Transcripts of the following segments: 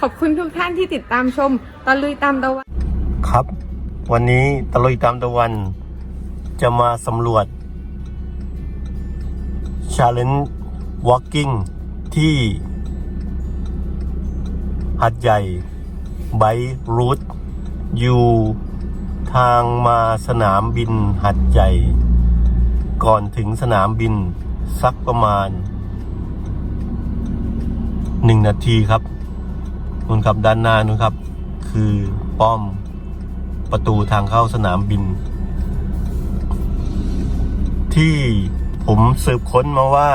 ขอบคุณทุกท่านที่ติดตามชมตะลุยตามตะวัน ครับ วันนี้ตะลุยตามตะวัน จะมาสำรวจ Challenge Walking ที่หัดใหญ่ไบรูทอยู่ทางมาสนามบินหัดใหญ่ ก่อนถึงสนามบินสักประมาณหนึ่งนาทีครับ นู่นครับด้านหน้านู่นครับ คือป้อมประตูทางเข้าสนามบิน ที่ผมสืบค้นมาว่า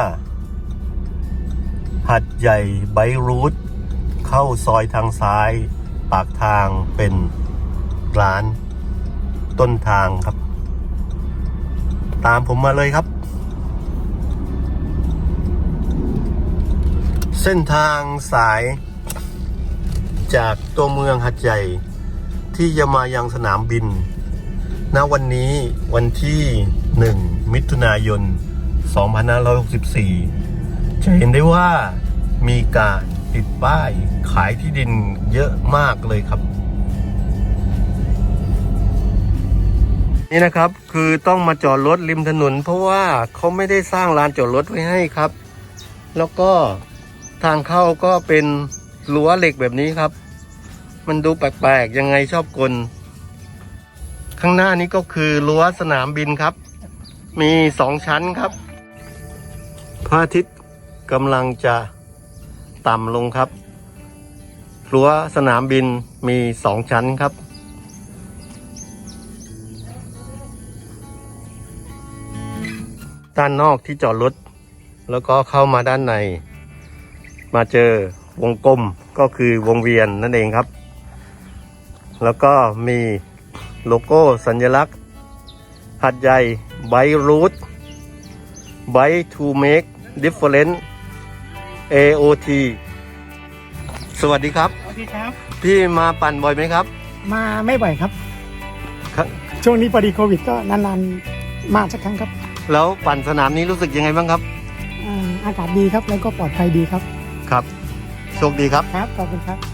หัดใหญ่ไบรูทเข้าซอยทางซ้าย ปากทางเป็นร้านต้นทางครับ ตามผมมาเลยครับ เส้นทางสาย จากตัวเมืองหัดใหญ่ ที่จะมายังสนามบิน ณ วันนี้วันที่ 1 มิถุนายน 2564 จะเห็นได้ว่ามีการติดป้ายขายที่ดินเยอะมากเลยครับ นี่นะครับคือต้องมาจอดรถริมถนน เพราะว่าเขาไม่ได้สร้างลานจอดรถไว้ให้ครับ แล้วก็ทางเข้าก็เป็นรั้วเหล็กแบบนี้ครับ มันดูแปลกๆยังไงชอบกล ข้างหน้านี้ก็คือรั้วสนามบินครับ มีสองชั้นครับพระอาทิตย์กำลังจะต่ำลงครับ รั้วสนามบินมีสองชั้นครับ ด้านนอกที่จอดรถ แล้วก็เข้ามาด้านใน มาเจอวงกลมก็คือวงเวียนนั่นเองครับ แล้วก็มีโลโก้สัญลักษณ์ หัดใหญ่ไบรูทไบ to make difference AOT สวัสดีครับ สวัสดีครับ พี่มาปั่นบ่อยไหมครับ มาไม่บ่อยครับครับ ช่วงนี้พอดีโควิดก็นานๆ มาสักครั้งครับ แล้วปั่นสนามนี้รู้สึกยังไงบ้างครับอ่าอากาศดีครับแล้วก็ปลอดภัยดีครับ ครับ โชคดีครับ ครับ ขอบคุณครับครับ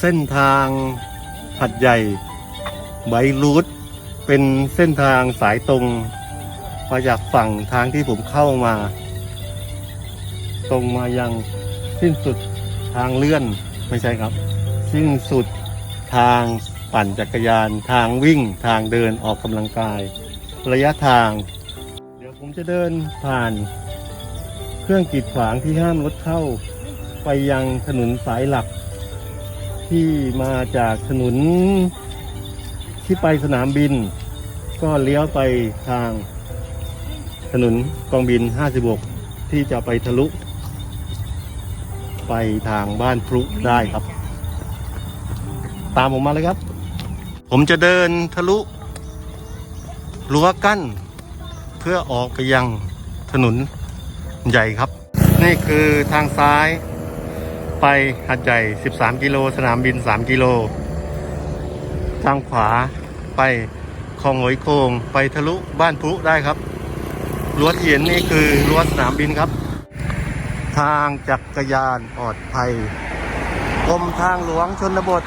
เส้นทางหัดใหญ่ไบรูทเป็นเส้นทางสายตรงมาจากฝั่งทางที่ผมเข้ามา ตรงมายังสิ้นสุดทางเลื่อนไม่ใช่ครับ สิ้นสุดทางปั่นจักรยานทางวิ่งทางเดินออกกำลังกาย ระยะทาง เดี๋ยวผมจะเดินผ่าน เครื่องกีดขวางที่ห้ามรถเข้า ไปยังถนนสายหลัก ที่มาจากถนนที่ไปสนามบิน ก็เลี้ยวไปทางถนนกองบิน 56 ที่จะไปทะลุ ไปทางบ้านพรุได้ครับ ตามผมมาเลยครับ ผมจะเดินทะลุรั้วกั้น เพื่อออกไปยังถนนใหญ่ครับ นี่คือทางซ้าย ไปหัดใหญ่ 13 กิโล สนามบิน 3 กิโล ทางขวาไปคลองหอยโคงไปทะลุบ้านพุได้ครับรั้วที่เห็นนี่คือรั้วสนามบินครับ ทางจักรยานปลอดภัยกรมทางหลวงชนบท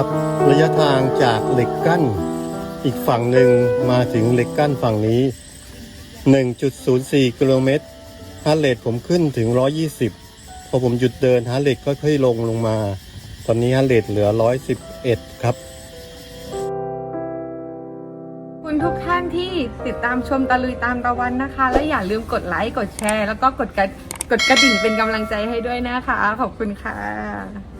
ครับ ระยะทางจากเหล็กกั้น อีกฝั่งหนึ่งมาถึงเหล็กกั้นฝั่งนี้ 1.04 กิโลเมตรฮาร์เรทผมขึ้นถึง 120 พอผมหยุดเดินฮาร์เรทค่อยๆลงลงมา ตอนนี้ฮาร์เรทเหลือ 111 ครับ คุณทุกท่านที่ติดตามชมตะลุยตามตะวันนะคะ และอย่าลืมกดไลค์กดแชร์ แล้วก็กดกระกดกระดิ่งเป็นกำลังใจให้ด้วยนะคะ ขอบคุณค่ะ